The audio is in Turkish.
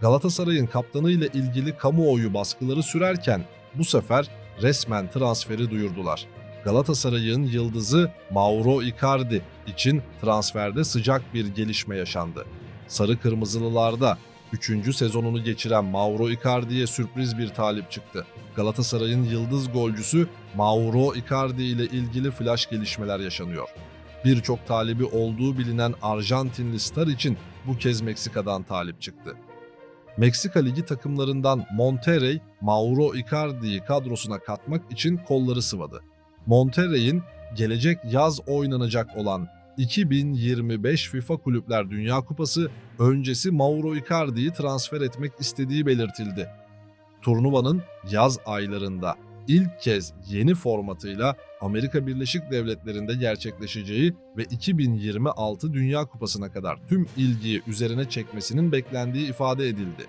Galatasaray'ın kaptanı ile ilgili kamuoyu baskıları sürerken bu sefer resmen transferi duyurdular. Galatasaray'ın yıldızı Mauro Icardi için transferde sıcak bir gelişme yaşandı. Sarı Kırmızılılarda 3. sezonunu geçiren Mauro Icardi'ye sürpriz bir talip çıktı. Galatasaray'ın yıldız golcüsü Mauro Icardi ile ilgili flash gelişmeler yaşanıyor. Birçok talibi olduğu bilinen Arjantinli star için bu kez Meksika'dan talip çıktı. Meksika Ligi takımlarından Monterrey, Mauro Icardi'yi kadrosuna katmak için kolları sıvadı. Monterrey'in gelecek yaz oynanacak olan 2025 FIFA Kulüpler Dünya Kupası öncesi Mauro Icardi'yi transfer etmek istediği belirtildi. Turnuvanın yaz aylarında ilk kez yeni formatıyla Amerika Birleşik Devletleri'nde gerçekleşeceği ve 2026 Dünya Kupası'na kadar tüm ilgiyi üzerine çekmesinin beklendiği ifade edildi.